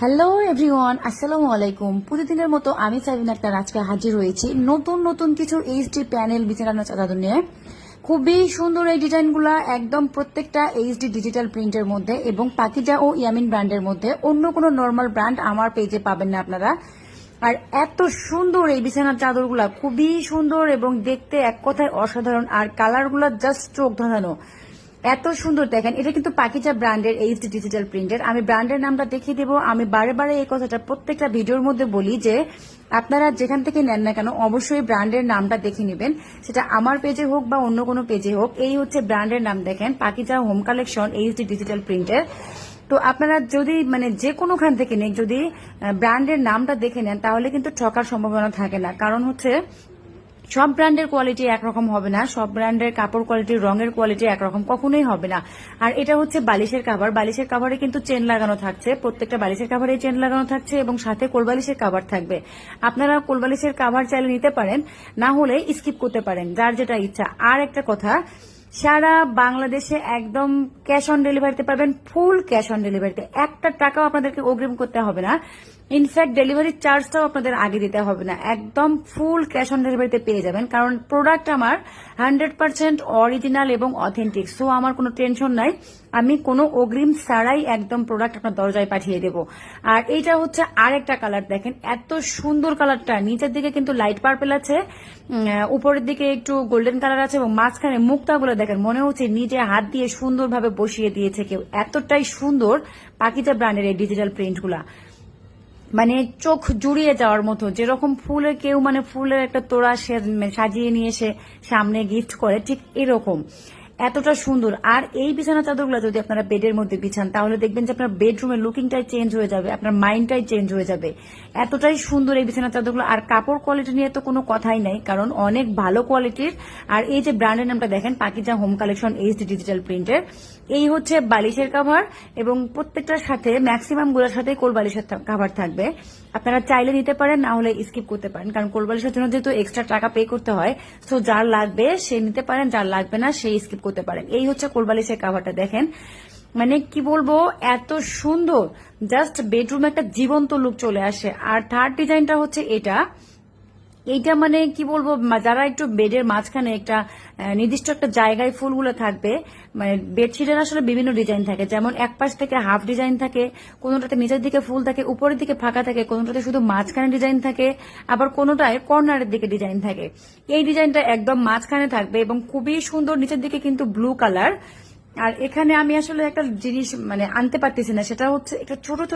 Hello everyone আসসালামু আলাইকুম প্রতিদিনের মতো আমি সাবিন আক্তার আজকে হাজির হয়েছি নতুন নতুন কিছু এইচডি প্যানেল বিছানানো চাদর নিয়ে। খুবই সুন্দর এই ডিজাইনগুলা, একদম প্রত্যেকটা এইচডি ডিজিটাল প্রিন্টের মধ্যে এবং পাকিজা ও ইয়ামিন ব্র্যান্ডের মধ্যে। অন্য কোনো নর্মাল ব্র্যান্ড আমার পেজে পাবেন না আপনারা। আর এত সুন্দর এই বিছানার চাদরগুলা, খুবই সুন্দর এবং দেখতে এক কথায় অসাধারণ। আর কালারগুলো জাস্ট চোখ ধাঁধানো। এত সুন্দর দেখেন, এটা কিন্তু পাকিজা ব্র্যান্ডের এইচডি ডিজিটাল প্রিন্টের আমি ব্র্যান্ডের নামটা দেখিয়ে দেবো। আমি বারে বারে এই কথাটা প্রত্যেকটা ভিডিওর মধ্যে বলি যে, আপনারা যেখান থেকে নেন না কেন, অবশ্যই ব্র্যান্ডের নামটা দেখে নেবেন। সেটা আমার পেজে হোক বা অন্য কোনো পেজে হোক, এই হচ্ছে ব্র্যান্ডের নাম দেখেন, Pakiza home collection HD digital প্রিন্টের তো আপনারা যদি মানে যে কোনোখান থেকে নেন, যদি ব্র্যান্ডের নামটা দেখে নেন, তাহলে কিন্তু ঠকার সম্ভাবনা থাকে না। কারণ হচ্ছে সব ব্র্যান্ডের কোয়ালিটি একরকম হবে না, সব ব্র্যান্ডের কাপড় কোয়ালিটি, রঙের কোয়ালিটি একরকম কখনোই হবে না। আর এটা হচ্ছে বালিশের কাভার বালিশের কাভারে কিন্তু চেন লাগানো থাকছে, প্রত্যেকটা বালিশের কাভারে চেন লাগানো থাকছে এবং সাথে কোলবালিশের কাভার থাকবে। আপনারা কোলবালিশের কাভার চাইলে নিতে পারেন, না হলে স্কিপ করতে পারেন, যার যেটা ইচ্ছা। আর একটা কথা সারা বাংলাদেশে একদম ক্যাশ অন ডেলিভারিতে পাবেন ফুল ক্যাশ অন ডেলিভারিতে একটা টাকাও আপনাদেরকে অগ্রিম করতে হবে না। ইনফ্যাক্ট ডেলিভারি চার্জটাও আপনাদের আগে দিতে হবে না। একদম ফুল ক্যাশ অন ডেলিভারিতে পেয়ে যাবেন। কারণ প্রোডাক্ট আমার হান্ড্রেড পার্সেন্ট অরিজিনাল এবং অথেন্টিক সো আমার কোনো টেনশন নাই। আমি কোনো অগ্রিম ছাড়াই একদম প্রোডাক্ট আপনার দরজায় পাঠিয়ে দেবো। আর এইটা হচ্ছে আরেকটা কালার দেখেন। এত সুন্দর কালারটা নিচের দিকে কিন্তু লাইট পার্পেল আছে উপরের দিকে একটু গোল্ডেন কালার আছে এবং মাঝখানে মুক্তাগুলো দেখেন। মনে হচ্ছে নিজে হাত দিয়ে সুন্দরভাবে বসিয়ে দিয়েছে কেউ। এতটাই সুন্দর পাকিজা ব্র্যান্ডের এই ডিজিটাল প্রিন্টগুলা মানে চোখ জুড়িয়ে যাওয়ার মতো, যেরকম ফুলে কেউ মানে ফুলের একটা তোড়া সাজিয়ে নিয়ে সে সামনে গিফট করে, ঠিক এরকম। এতটা সুন্দর। আর এই বিছানা চাদরগুলো যদি আপনারা বেডের মধ্যে বিছান, তাহলে দেখবেন যে আপনার বেডরুমের লুকিংটাই চেঞ্জ হয়ে যাবে, আপনার মাইন্ডটাই চেঞ্জ হয়ে যাবে। এতটাই সুন্দর এই বিছানা চাদরগুলো। আর কাপড় কোয়ালিটি নিয়ে তো কোনো কথাই নাই, কারণ অনেক ভালো কোয়ালিটির আর এই যে ব্র্যান্ডের নামটা দেখেন, Pakiza home collection HD digital প্রিন্টের এই হচ্ছে বালিশের কাভার এবং প্রত্যেকটার সাথে ম্যাক্সিমামগুলোর সাথে কোল বালিশের কাভার থাকবে। আপনারা চাইলে নিতে পারেন, না হলে স্কিপ করতে পারেন। কারণ কোল বালিশের জন্য যেহেতু এক্সট্রা টাকা পে করতে হয় তো যার লাগবে সে নিতে পারেন, যার লাগবে না, সে স্কিপ করতে পারেন। এই হচ্ছে কোল বালিশের কাভারটা দেখেন। মানে কি বলব, এত সুন্দর। জাস্ট বেডরুম একটা জীবন্ত লুক চলে আসে। আর থার্ড ডিজাইনটা হচ্ছে এটা। এইটা মানে কি বলব যারা একটু বেডের মাঝখানে একটা নির্দিষ্ট একটা জায়গায় ফুলগুলো থাকবে মানে বেডশিটের আসলে বিভিন্ন ডিজাইন থাকে। যেমন এক পাশ থেকে হাফ ডিজাইন থাকে, কোনোটাতে নিচের দিকে ফুল থাকে, উপরের দিকে ফাঁকা থাকে, কোনোটাতে শুধু মাঝখানে ডিজাইন থাকে, আবার কোনোটায় কর্নারের দিকে ডিজাইন থাকে। এই ডিজাইনটা একদম মাঝখানে থাকবে এবং খুবই সুন্দর নিচের দিকে কিন্তু ব্লু কালার। আর এখানে আমি আসলে একটা জিনিস মানে আনতে পারতেছি না, সেটা হচ্ছে একটা ছোট ছোট